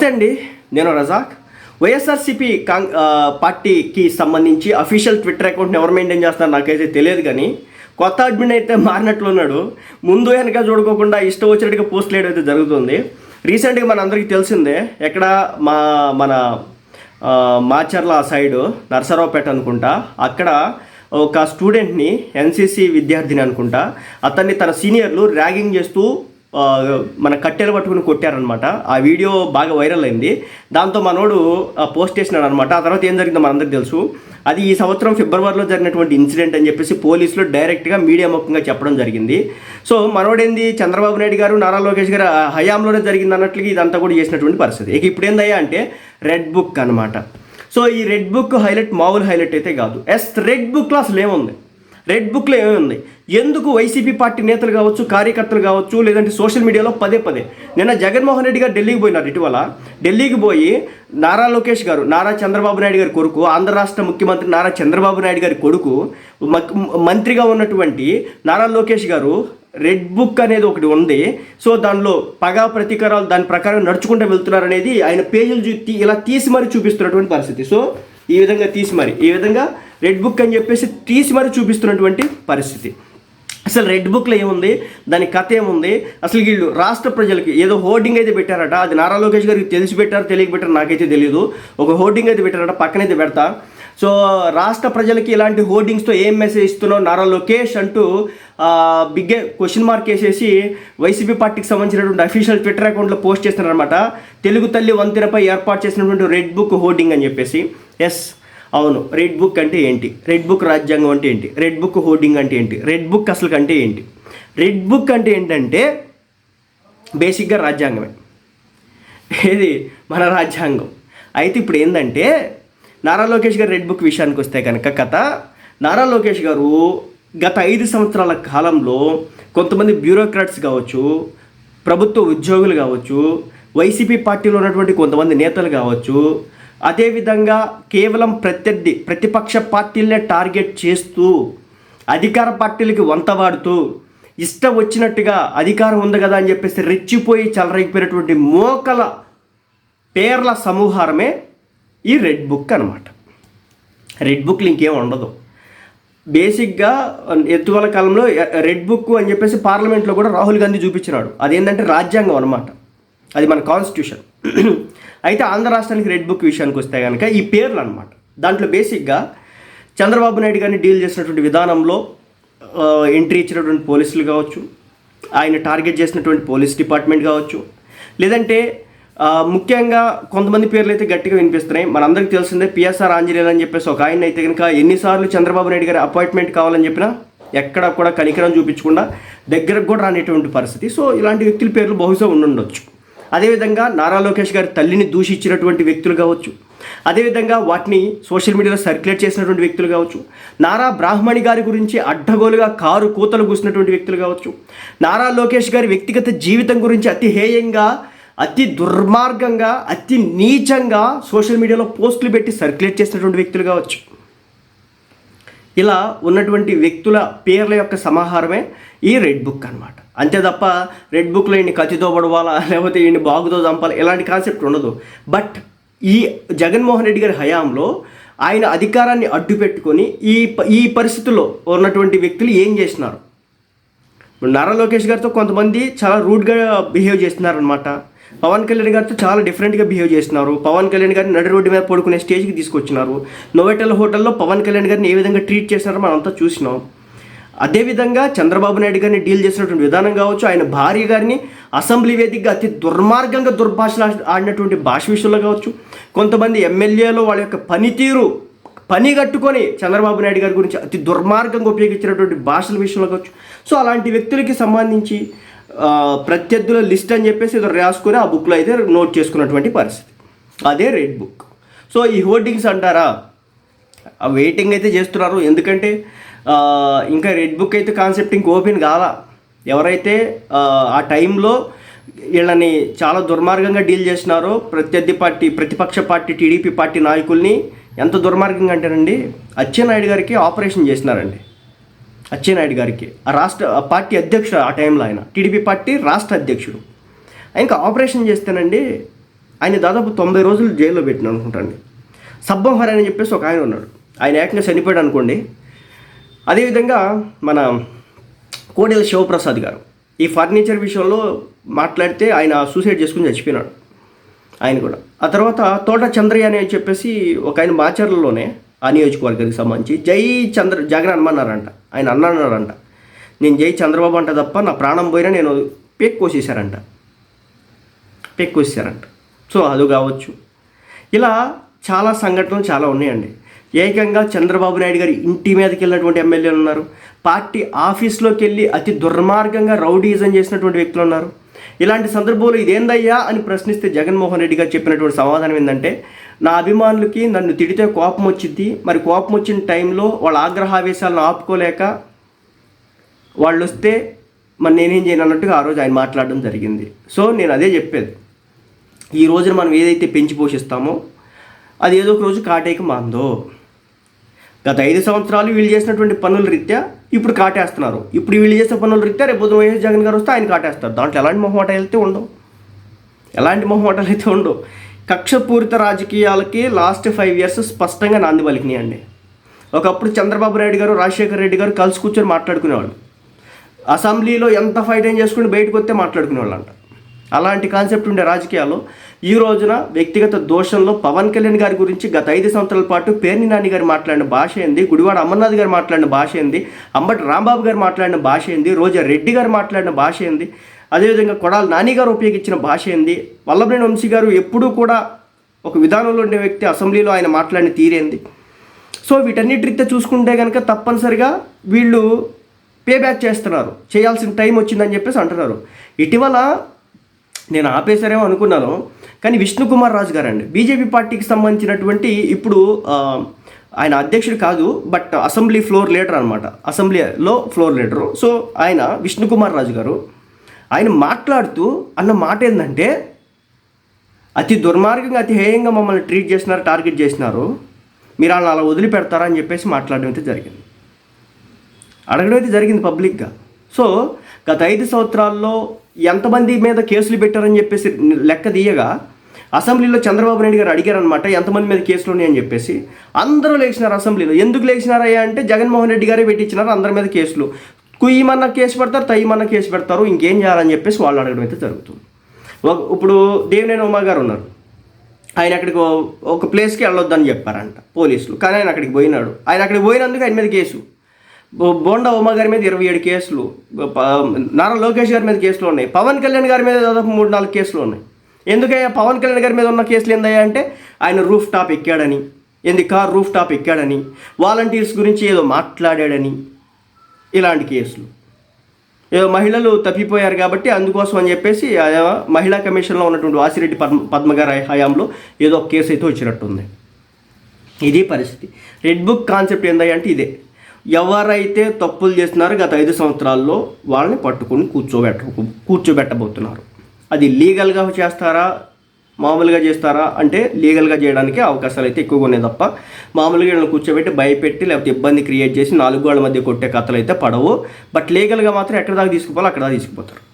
నమస్తే అండి. నేను రజాక్. వైఎస్ఆర్సీపీ కాంగ్ పార్టీకి సంబంధించి అఫీషియల్ ట్విట్టర్ అకౌంట్ని ఎవరు మెయింటైన్ చేస్తారో నాకైతే తెలియదు కానీ కొత్త అడ్మిన్ అయితే మారినట్లున్నాడు ముందు వెనక చూడుకోకుండా ఇష్టం వచ్చినట్టుగా పోస్ట్ వేయడం అయితే జరుగుతుంది. రీసెంట్గా మన అందరికీ తెలిసిందే ఎక్కడ మా మన మాచర్ల సైడు నర్సరావుపేట అనుకుంటా అక్కడ ఒక స్టూడెంట్ని ఎన్సీసీ విద్యార్థిని అనుకుంటా అతన్ని తన సీనియర్లు ర్యాగింగ్ చేస్తూ మన కట్టెలు పట్టుకుని కొట్టారనమాట ఆ వీడియో బాగా వైరల్ అయింది. దాంతో మనోడు ఆ, పోస్ట్ చేసినాడు అనమాట ఆ తర్వాత ఏం జరిగిందో మనందరికి తెలుసు. అది ఈ సంవత్సరం ఫిబ్రవరిలో జరిగినటువంటి ఇన్సిడెంట్ అని చెప్పేసి పోలీసులు డైరెక్ట్గా మీడియా ముఖంగా చెప్పడం జరిగింది. సో మనోడేంది? చంద్రబాబు నాయుడు గారు నారా లోకేష్ గారు హయాంలోనే జరిగింది అన్నట్లుగా ఇదంతా కూడా చేసినటువంటి పరిస్థితి. ఇక ఇప్పుడు ఏందయ్యా అంటే రెడ్ బుక్ అనమాట సో ఈ రెడ్ బుక్ హైలైట్ మామూలు హైలైట్ అయితే కాదు. ఎస్ రెడ్ బుక్లో అసలు ఏముంది రెడ్ బుక్లో ఏముంది ఎందుకు వైసీపీ పార్టీ నేతలు కావచ్చు కార్యకర్తలు కావచ్చు లేదంటే సోషల్ మీడియాలో పదే పదే. నిన్న జగన్మోహన్ రెడ్డి గారు ఢిల్లీకి పోయినారు ఇటీవల. ఢిల్లీకి పోయి నారా లోకేష్ గారు నారా చంద్రబాబు నాయుడు గారి కొడుకు ఆంధ్ర రాష్ట్ర ముఖ్యమంత్రి నారా చంద్రబాబు నాయుడు గారి కొడుకు మంత్రిగా ఉన్నటువంటి నారా లోకేష్ గారు రెడ్ బుక్ అనేది ఒకటి ఉంది. సో దానిలో పగా ప్రతీకారాలు దాని ప్రకారం నడుచుకుంటూ వెళ్తున్నారు అనేది ఆయన పేజీలు ఇలా తీసి మరి చూపిస్తున్నటువంటి పరిస్థితి. సో ఈ విధంగా తీసి మరి ఈ విధంగా రెడ్ బుక్ అని చెప్పేసి తీసి మరీ చూపిస్తున్నటువంటి పరిస్థితి. అసలు రెడ్ బుక్లో ఏముంది? దాని కథ ఏముంది? అసలు వీళ్ళు రాష్ట్ర ప్రజలకి ఏదో హోర్డింగ్ అయితే పెట్టారట. అది నారా లోకేష్ గారికి తెలిసి పెట్టారు తెలియక పెట్టారు నాకైతే తెలియదు ఒక హోర్డింగ్ అయితే పెట్టారట పక్కనైతే పెడతా. సో రాష్ట్ర ప్రజలకి ఇలాంటి హోర్డింగ్స్తో ఏం మెసేజ్ ఇస్తున్నావు నారా లోకేష్ అంటూ బిగ్ క్వశ్చన్ మార్క్ వేసేసి వైసీపీ పార్టీకి సంబంధించినటువంటి అఫీషియల్ ట్విట్టర్ అకౌంట్లో పోస్ట్ చేస్తున్నారనమాట తెలుగు తల్లి వంతెనపై ఏర్పాటు చేసినటువంటి రెడ్ బుక్ హోర్డింగ్ అని చెప్పేసి. ఎస్. అవును. రెడ్ బుక్ అంటే ఏంటి? రెడ్ బుక్ రాజ్యాంగం అంటే ఏంటి? రెడ్ బుక్ హోర్డింగ్ అంటే ఏంటి? రెడ్ బుక్ అసలు అంటే ఏంటి? రెడ్ బుక్ అంటే ఏంటంటే బేసిక్గా రాజ్యాంగమే. ఏది? మన రాజ్యాంగం. అయితే ఇప్పుడు ఏంటంటే నారా లోకేష్ గారు రెడ్ బుక్ విషయానికి వస్తే కనుక కథ నారా లోకేష్ గారు గత ఐదు సంవత్సరాల కాలంలో కొంతమంది బ్యూరోక్రాట్స్ కావచ్చు ప్రభుత్వ ఉద్యోగులు కావచ్చు వైసీపీ పార్టీలో ఉన్నటువంటి కొంతమంది నేతలు కావచ్చు అదేవిధంగా కేవలం ప్రత్యర్థి ప్రతిపక్ష పార్టీలనే టార్గెట్ చేస్తూ అధికార పార్టీలకి వంత వాడుతూ ఇష్టం వచ్చినట్టుగా అధికారం ఉంది కదా అని చెప్పేసి రెచ్చిపోయి చలరైపోయినటువంటి మోకల పేర్ల సమూహారమే ఈ రెడ్ బుక్ అనమాట రెడ్ బుక్లు ఇంకేం ఉండదు. బేసిక్గా ఎత్తుగల కాలంలో రెడ్ బుక్ అని చెప్పేసి పార్లమెంట్లో కూడా రాహుల్ గాంధీ చూపించినాడు. అదేంటంటే రాజ్యాంగం అనమాట అది మన కాన్స్టిట్యూషన్. అయితే ఆంధ్ర రాష్ట్రానికి రెడ్ బుక్ విషయానికి వస్తే కనుక ఈ పేర్లు అనమాట దాంట్లో బేసిక్గా చంద్రబాబు నాయుడు గారిని డీల్ చేసినటువంటి విధానంలో ఎంట్రీ ఇచ్చినటువంటి పోలీసులు కావచ్చు ఆయన టార్గెట్ చేసినటువంటి పోలీస్ డిపార్ట్మెంట్ కావచ్చు లేదంటే ముఖ్యంగా కొంతమంది పేర్లు అయితే గట్టిగా వినిపిస్తున్నాయి. మనందరికీ తెలిసిందే పిఎస్ఆర్ ఆంజనేయులు అని చెప్పేసి ఒక ఆయన అయితే కనుక ఎన్నిసార్లు చంద్రబాబు నాయుడు గారి అపాయింట్మెంట్ కావాలని చెప్పినా ఎక్కడ కూడా కనికరం చూపించకుండా దగ్గరకు కూడా రానిటువంటి పరిస్థితి. సో ఇలాంటి వ్యక్తుల పేర్లు బహుశా ఉండుండొచ్చు. అదేవిధంగా నారా లోకేష్ గారి తల్లిని దూషించినటువంటి వ్యక్తులు కావచ్చు. అదేవిధంగా వాటిని సోషల్ మీడియాలో సర్క్యులేట్ చేసినటువంటి వ్యక్తులు కావచ్చు. నారా బ్రాహ్మణి గారి గురించి అడ్డగోలుగా కారు కూతలు కూసినటువంటి వ్యక్తులు కావచ్చు. నారా లోకేష్ గారి వ్యక్తిగత జీవితం గురించి అతి హేయంగా అతి దుర్మార్గంగా అతి నీచంగా సోషల్ మీడియాలో పోస్టులు పెట్టి సర్క్యులేట్ చేసినటువంటి వ్యక్తులు కావచ్చు. ఇలా ఉన్నటువంటి వ్యక్తుల పేర్ల యొక్క సమాహారమే ఈ రెడ్ బుక్ అనమాట అంతే తప్ప రెడ్ బుక్లో ఈయన కత్తితో పడవాలా లేకపోతే ఈయన బాగుతో చంపాలి ఇలాంటి కాన్సెప్ట్ ఉండదు. బట్ ఈ జగన్మోహన్ రెడ్డి గారి హయాంలో ఆయన అధికారాన్ని అడ్డు పెట్టుకొని ఈ ప- ఈ పరిస్థితుల్లో ఉన్నటువంటి వ్యక్తులు ఏం చేసినారు నారా లోకేష్ గారితో కొంతమంది చాలా రూడ్గా బిహేవ్ చేస్తున్నారనమాట పవన్ కళ్యాణ్ గారితో చాలా డిఫరెంట్గా బిహేవ్ చేస్తున్నారు. పవన్ కళ్యాణ్ గారిని నడి రోడ్డు మీద పడుకునే స్టేజ్కి తీసుకొచ్చినారు. నోవెటల్ హోటల్లో పవన్ కళ్యాణ్ గారిని ఏ విధంగా ట్రీట్ చేస్తున్నారో మనం అంతా చూసినాం. అదేవిధంగా చంద్రబాబు నాయుడు గారిని డీల్ చేసినటువంటి విధానం కావచ్చు ఆయన భార్య గారిని అసెంబ్లీ వేదికగా అతి దుర్మార్గంగా దుర్భాషలు ఆడినటువంటి భాష విషయంలో కావచ్చు కొంతమంది ఎమ్మెల్యేలు వాళ్ళ యొక్క పనితీరు పని కట్టుకొని చంద్రబాబు నాయుడు గారి గురించి అతి దుర్మార్గంగా ఉపయోగించినటువంటి భాషల విషయంలో కావచ్చు. సో అలాంటి వ్యక్తులకి సంబంధించి ప్రత్యర్థుల లిస్ట్ అని చెప్పేసి ఏదో రాసుకొని ఆ బుక్లో అయితే నోట్ చేసుకున్నటువంటి పరిస్థితి. అదే రెడ్ బుక్ సో ఈ హోర్డింగ్స్ అంటారా? వెయిటింగ్ అయితే చేస్తున్నారు. ఎందుకంటే ఇంకా రెడ్ బుక్ అయితే కాన్సెప్ట్ ఇంక ఓపెన్ కాలా. ఎవరైతే ఆ, టైంలో వీళ్ళని చాలా దుర్మార్గంగా డీల్ చేసినారో ప్రత్యర్థి పార్టీ ప్రతిపక్ష పార్టీ టీడీపీ పార్టీ నాయకుల్ని ఎంత దుర్మార్గంగా అంటేనండి అచ్చెన్నాయుడు గారికి ఆపరేషన్ చేసినారండి అచ్చెన్నాయుడు గారికి. ఆ రాష్ట్ర పార్టీ అధ్యక్షుడు ఆ టైంలో ఆయన. టీడీపీ పార్టీ రాష్ట్ర అధ్యక్షుడు. ఇంకా ఆపరేషన్ చేస్తేనండి ఆయన దాదాపు తొంభై రోజులు జైల్లో పెట్టిన అనుకుంటాండి సబ్బం హరి అని చెప్పేసి ఒక ఆయన ఉన్నాడు. ఆయన ఏకంగా చనిపోయాడు అనుకోండి అదేవిధంగా మన కోడెల శివప్రసాద్ గారు ఈ ఫర్నిచర్ విషయంలో మాట్లాడితే ఆయన సూసైడ్ చేసుకుని చచ్చిపోయినాడు. ఆయన కూడా. ఆ తర్వాత తోట చంద్రయ్య అని చెప్పేసి ఒక ఆయన మాచర్లలోనే ఆ నియోజకవర్గానికి సంబంధించి జై చంద్ర జగన్ అనమన్నారంట. ఆయన అన్నారంట నేను జై చంద్రబాబు అంట తప్ప నా ప్రాణం పోయినా నేను పేక్ కోసేశారంట. పేక్ కోసేశారంట. సో అది కావచ్చు. ఇలా చాలా సంఘటనలు చాలా ఉన్నాయండి. ఏకంగా చంద్రబాబు నాయుడు గారి ఇంటి మీదకి వెళ్ళినటువంటి ఎమ్మెల్యేలు ఉన్నారు. పార్టీ ఆఫీస్లోకి వెళ్ళి అతి దుర్మార్గంగా రౌడీజం చేసినటువంటి వ్యక్తులు ఉన్నారు. ఇలాంటి సందర్భంలో ఇదేందయ్యా అని ప్రశ్నిస్తే జగన్మోహన్ రెడ్డి గారు చెప్పినటువంటి సమాధానం ఏంటంటే నా అభిమానులకి నన్ను తిడితే కోపం వచ్చింది మరి కోపం వచ్చిన టైంలో వాళ్ళ ఆగ్రహావేశాలను ఆపుకోలేక వాళ్ళు వస్తే మరి నేనేం చేయను అన్నట్టుగా ఆ రోజు ఆయన మాట్లాడడం జరిగింది. సో నేను అదే చెప్పేది. ఈ రోజున మనం ఏదైతే పెంచి పోషిస్తామో అది ఏదో ఒక రోజు కాటేకి మాందో. గత ఐదు సంవత్సరాలు వీళ్ళు చేసినటువంటి పనుల రీత్యా ఇప్పుడు కాటేస్తున్నారు. ఇప్పుడు వీళ్ళు చేసే పనుల రీత్యా రేపు పొద్దున వైఎస్ జగన్ గారు వస్తే ఆయన కాటేస్తారు. దాంట్లో ఎలాంటి మొహమాటాలు అయితే ఉండవు. ఎలాంటి మొహమాటాలు అయితే ఉండవు. కక్షపూరిత రాజకీయాలకి లాస్ట్ ఫైవ్ ఇయర్స్ స్పష్టంగా నాంది పలికినాయండి. ఒకప్పుడు చంద్రబాబు నాయుడు గారు రాజశేఖర రెడ్డి గారు కలిసి కూర్చొని మాట్లాడుకునేవాళ్ళు. అసెంబ్లీలో ఎంత ఫైట్ ఏం చేసుకుని బయటకు వస్తే మాట్లాడుకునేవాళ్ళు అంట అలాంటి కాన్సెప్ట్ ఉండే రాజకీయాలు ఈ రోజున వ్యక్తిగత దోషంలో పవన్ కళ్యాణ్ గారి గురించి గత ఐదు సంవత్సరాల పాటు పేర్ని నాని గారు మాట్లాడిన భాష ఏంది? గుడివాడ అమర్నాథ్ గారు మాట్లాడిన భాష ఏంది? అంబటి రాంబాబు గారు మాట్లాడిన భాష ఏంది? రోజా రెడ్డి గారు మాట్లాడిన భాష ఏంది? అదేవిధంగా కొడాల నాని గారు ఉపయోగించిన భాష ఏంది? వల్లభనేని వంశీ గారు ఎప్పుడూ కూడా ఒక విధానంలో ఉండే వ్యక్తి అసెంబ్లీలో ఆయన మాట్లాడిన తీరేంది సో వీటన్నిటి రీత్యా చూసుకుంటే కనుక తప్పనిసరిగా వీళ్ళు పే బ్యాక్ చేస్తున్నారు. చేయాల్సిన టైం వచ్చిందని చెప్పేసి అంటున్నారు. ఇటీవల నేను ఆపేశారేమో అనుకున్నాను. కానీ విష్ణుకుమార్ రాజు గారండి. బీజేపీ పార్టీకి సంబంధించినటువంటి ఇప్పుడు ఆయన అధ్యక్షుడు కాదు బట్ అసెంబ్లీ ఫ్లోర్ లీడర్ అనమాట అసెంబ్లీలో ఫ్లోర్ లీడరు. సో ఆయన విష్ణుకుమార్ రాజు గారు ఆయన మాట్లాడుతూ అన్న మాట ఏంటంటే అతి దుర్మార్గంగా అతి హేయంగా మమ్మల్ని ట్రీట్ చేసినారు టార్గెట్ చేసినారు మీరు వాళ్ళని అలా వదిలిపెడతారా అని చెప్పేసి మాట్లాడడం అయితే జరిగింది. అడగడం అయితే జరిగింది పబ్లిక్గా. సో గత ఐదు సంవత్సరాల్లో ఎంతమంది మీద కేసులు పెట్టారని చెప్పేసి లెక్క తీయగా అసెంబ్లీలో చంద్రబాబు నాయుడు గారు అడిగారనమాట ఎంతమంది మీద కేసులు ఉన్నాయని చెప్పేసి. అందరూ లేచినారు అసెంబ్లీలో. ఎందుకు లేచినారయ్యా అంటే జగన్మోహన్ రెడ్డి గారే పెట్టించినారు అందరి మీద కేసులు. కుయ్యమన్న కేసు పెడతారు తయ్యమన్న కేసు పెడతారు ఇంకేం చేయాలని చెప్పేసి వాళ్ళు అడగడం అయితే జరుగుతుంది. ఇప్పుడు దేవినేని ఉమా గారు ఉన్నారు. ఆయన అక్కడికి ఒక ప్లేస్కి వెళ్ళొద్దని చెప్పారంట పోలీసులు. కానీ ఆయన అక్కడికి పోయినాడు. ఆయన అక్కడికి పోయినందుకు ఆయన మీద కేసు. బోండా ఉమా గారి మీద ఇరవై ఏడు కేసులు నారా లోకేష్ గారి మీద కేసులు ఉన్నాయి. పవన్ కళ్యాణ్ గారి మీద దాదాపు మూడు నాలుగు కేసులు ఉన్నాయి. ఎందుకయ్యా? పవన్ కళ్యాణ్ గారి మీద ఉన్న కేసులు ఏందయ్యా అంటే ఆయన రూఫ్ టాప్ ఎక్కాడని ఏంది కార్ రూఫ్ టాప్ ఎక్కాడని వాలంటీర్స్ గురించి ఏదో మాట్లాడాడని ఇలాంటి కేసులు. ఏదో మహిళలు తప్పిపోయారు కాబట్టి అందుకోసం అని చెప్పేసి మహిళా కమిషన్లో ఉన్నటువంటి వాసిరెడ్డి పద్మ పద్మగారి హయాంలో ఏదో ఒక కేసు అయితే వచ్చినట్టుంది. ఇది పరిస్థితి. రెడ్ బుక్ కాన్సెప్ట్ ఏందంటే ఇదే. ఎవరైతే తప్పులు చేస్తున్నారో గత ఐదు సంవత్సరాల్లో వాళ్ళని పట్టుకొని కూర్చోబెట్ట కూర్చోబెట్టబోతున్నారు. అది లీగల్గా చేస్తారా? మామూలుగా చేస్తారా? అంటే లీగల్గా చేయడానికి అవకాశాలు అయితే ఎక్కువగా ఉన్నాయి తప్ప మామూలుగా వీళ్ళని కూర్చోబెట్టి భయపెట్టి లేకపోతే ఇబ్బంది క్రియేట్ చేసి నాలుగు వాళ్ళ మధ్య కొట్టే కథలు అయితే పడవు. బట్ లీగల్గా మాత్రం ఎక్కడ దాకా తీసుకుపోవాలో అక్కడ దాకా తీసుకుపోతారు.